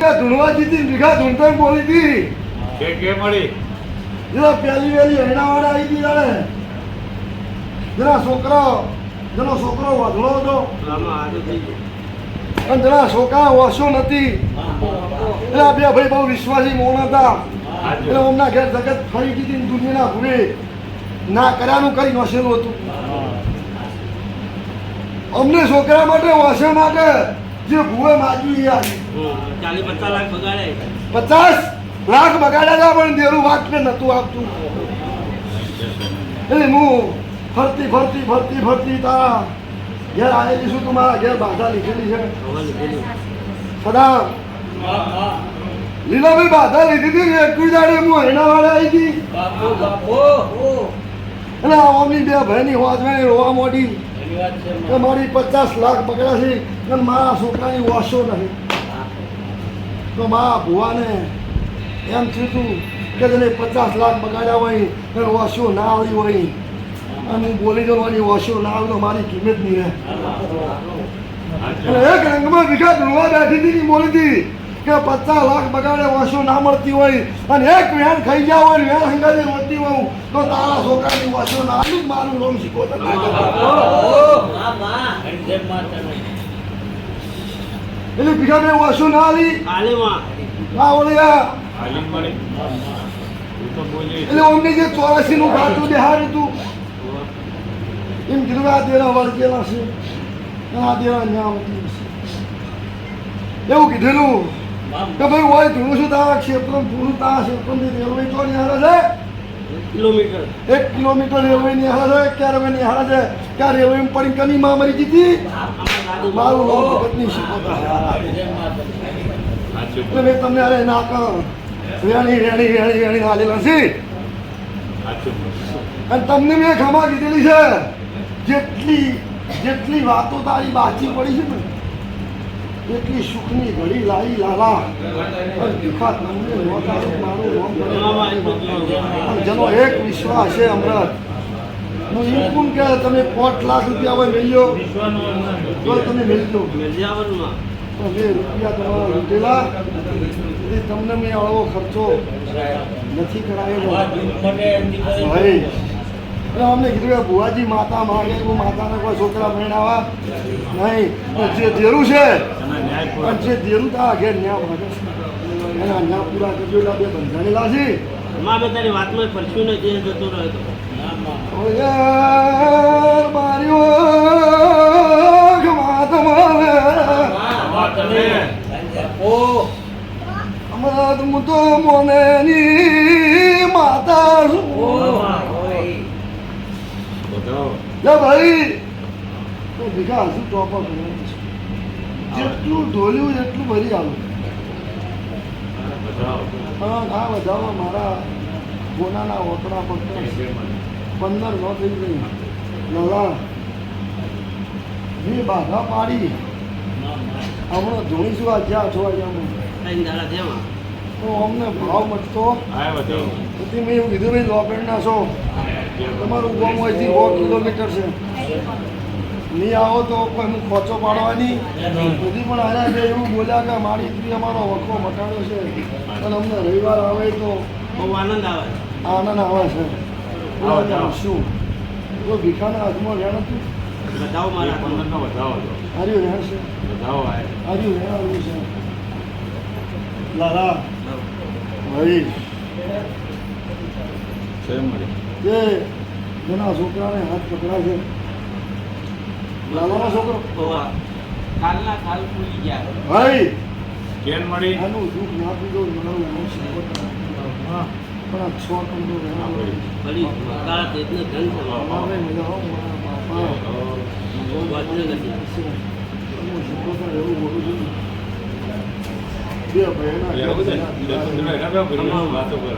ધૂણવા જીતી ભીખા ધૂણતા બોલી હતી કે કે મળી? જરા પહેલી વહેલી હરણાવાળા આવી હતી તારે જરા છોકરો જેનો છોકરો વધડો હતો. અને જરા છોકરા ઓછો નથી. એટલે આ બે ભાઈ બહુ વિશ્વાસી મોણ હતા. એટલે અમના ઘેર જગત ફરી ગઈ દુનિયાના ભૂલે ના કર્યાનું કરી નોસેલું હતું. અમને છોકરા માટે વાસે માટે જે ભૂવે માગ્યું એ આવી પચાસ લાખ બગાડે પચાસ લાખ બગાડ્યા પણ દેરું વાટને નતું આપતું એટલે હું ફરતી ફરતી ફરતી ફરતી તારા ઘેર આવેલી છું તું મારા ઘેર બાધા લીધેલી છે. સદા લીલાભાઈ બાધા લીધી હતી એકવી દાડે હું વાળે આવી હતી બાપુ બાપુ. અને આ ઓમની બે ભાઈની વાંચવાની રોવા મોટી કે મારી પચાસ લાખ પકડ્યા છે અને મારા છોકરાની વાસો નહીં તો મા ભુવાને એમ થયું કે તને પચાસ લાખ બગાડ્યા હોય અને વાસો ના આવી હોય. અને હું બોલી જવાની વાસો ના આવી તો મારી કિંમત નહીં રહે. એક રંગમાં વિખા રોવા બેઠી હતી બોલી હતી. કે પચાસ લાખ બગાડે, વાસો ના મળતી હોય અને એક વેણ ખાઈ ગયા હોય, વેણ હંગાથી રોતી હોઉં તો તારા છોકરાની વાસો ના આવી મારું રોમ શીખો એટલે બીજા મેં વાસો ના આવી ના બોલી એટલે અમને જે ચોરાસી નું ખાતું દેહાડ હતું, એમ કીધું આ દેરા વળગેલા છે આ દેરા ન્યા એવું કીધેલું. કે ભાઈ હોય છું તારા ક્ષેત્ર પૂરું તારા ક્ષેત્રથી રેલવે તો નિહાળે કિલોમીટર. એક કિલોમીટર રેલવે નિહાળે છે? ક્યાં રેલવે નિહાળે છે? ક્યાં રેલવે પડી કની માં મરી જીતી મારું નામ ભગતની સાચું એટલે મેં તમને અરે ના કહો. રેણી રેણી રેણી રેણી હાલેલા છે. અને તમને મેં ખમા કીધેલી છે. જેટલી જેટલી વાતો તારી બાચી પડી છે ને એટલી સુખની ઘડી લાવી લાલા. દુખાત નમને નોંધાયું મારું. જેનો એક વિશ્વાસ છે અમરત. હું એમ કહું કે તમે પાંચ લાખ રૂપિયા હોય મેળ્યો તો તમે મેળજો પણ બે રૂપિયા તમારા લૂંટેલા. એટલે તમને મેં આવો ખર્ચો નથી કરાવેલો ભાઈ એટલે અમને કીધું કે ભુવાજી માતા માગે હું માતાને કોઈ છોકરા ભણાવા નહીં. પણ જે ધેરું છે પણ જે ધેરું તા ઘેર ન્યા માગે એના ન્યા પૂરા કરજો એટલે બે બંધાણેલા છે માં તારી વાતમાં પરસ્યું ને જે જતો રહ્યો ઓ યાર મારી. ઓખ માતમાવે અમરાત હું તો મોનેની માતા છું બધો લે ભાઈ! તો ભીખા હજુ ટોપર જેટલું ઢોલ્યું એટલું ભરી આવું. હા આ બધામાં મારા ગોનાના ઓતરા મળી પંદર ન થઈ ગઈ. લલા મેં બાધા પાડી. હમણાં ધોઈશું આ જ્યાં છો ત્રણ તો અમને ભાવ બધાઓ પછી મેં એવું કીધું ભાઈ ના છો. તમારું ગામ અહીંથી સો કિલોમીટર છે. નહીં આવો તો કોઈ હું ખોચો પાડવાની બધી પણ આવ્યા છે એવું બોલ્યા કે મારી દીકરી અમારો વખો મટાડ્યો છે. અને અમને રવિવાર આવે તો બહુ આનંદ આવે. આનંદ આવે છે. શું? તો ભીખાના હાથમાં રહેણ હતું? બધાઓ મારા પંદર નો વધાવો હાર્યું રહેણ છે? વધાવો હાર્યું રહેવાનું છે. લાલા. ભાઈ. મળી જે જેના છોકરાને હાથ પકડાય છે. લાલાનો છોકરો? કાલના કાલ ભૂલી ગયા. ભાઈ! કેન મળી? આનું દુઃખ ના પીધો મારું નામ શીખો હા. પણ આ છ કંદો રહેવાનો ફરી કાળ તેજને ધન છે. અમારે મજા આવો મારા બાપા. હું. શીખો તો એવું બોલું છું બે તમે એના વાતો કરો.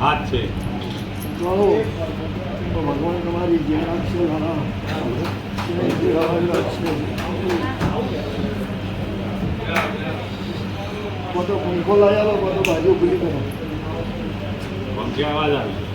હાથ છે ભગવાન તમારી જે હવાઈ બધો પંખો આલો બધો બાજુ ભૂલી કરો સમજ્યા અવાજ આવી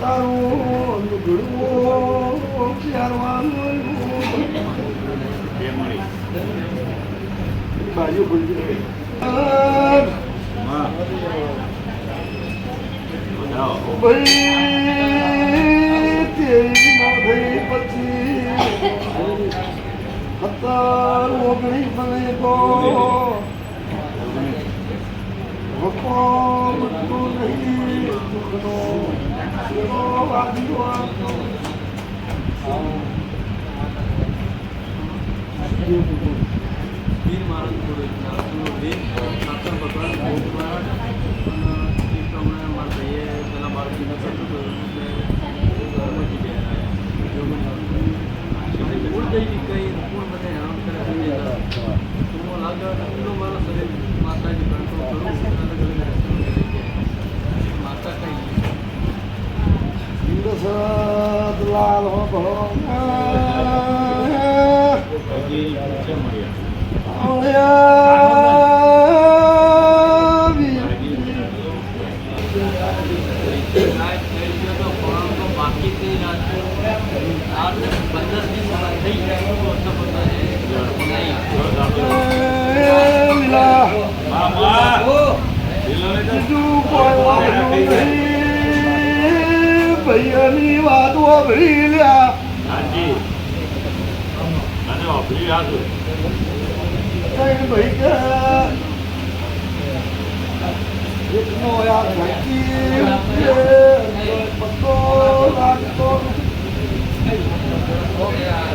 તારું લુગડું પહેરવાનું બાજુ ભૂલી ભાઈ તેરી ના થઈ પછી સત્તર ઓગણીસ મને તો હુકમ તો નહીં દુઃખનો. Bir manın kuruluşuna kurulduğu લાલ હો ભલો હજી કેમ મળ્યા લાઈટ થઈ ગયો તો ફોન તો બાકી જ નહીં રાખતો આ તો પંદર દિવસ થઈ ગયા તો તો બધાએ નહીં માં માં ઢીલો નહીં તો ભૈયાની વાત વાપરી લ્યા હાજી અને ઓફરી હાથું કઈ ભાઈ કે એકનો આ ઘંટી પત્તો લાગતો પાવડિયા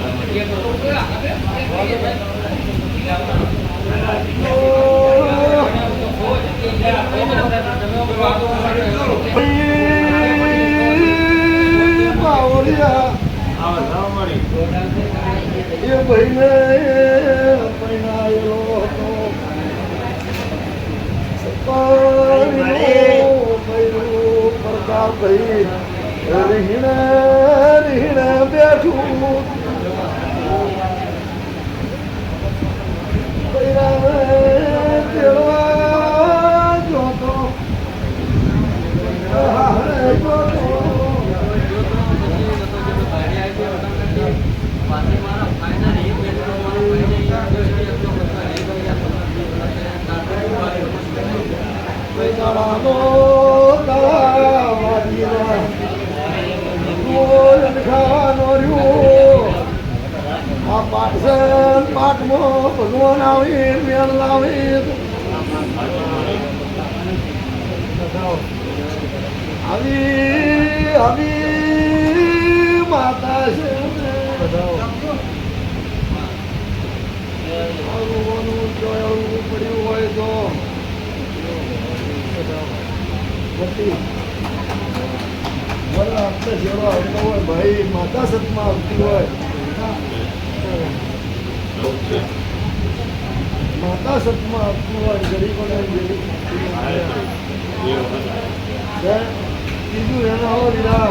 સત્તરીનો ભૈરું પ્રતાપભાઈ રીહણે રીહણે બેઠું ભૈરાને તેડવા જોતો હારે જોતો પાછી મારા ફાયદા એ બેઠો મારા ભાઈને એટલો બધો એ ગયા પૈસાનો તળાવાદીના ગોયન ખાનો રહ્યો આ પાટસન પાટમાં ભગવાન આવે મેળ લાવે આવી આવી માતા છે આવવાનું જોયું પડ્યું હોય તો પછી મને આવતો હોય ભાઈ માતા સતમાં આવતી હોય. માતા સતમાં આવતું હોય ગરીબોને ગરીબ? બીજું એના હોય લીધા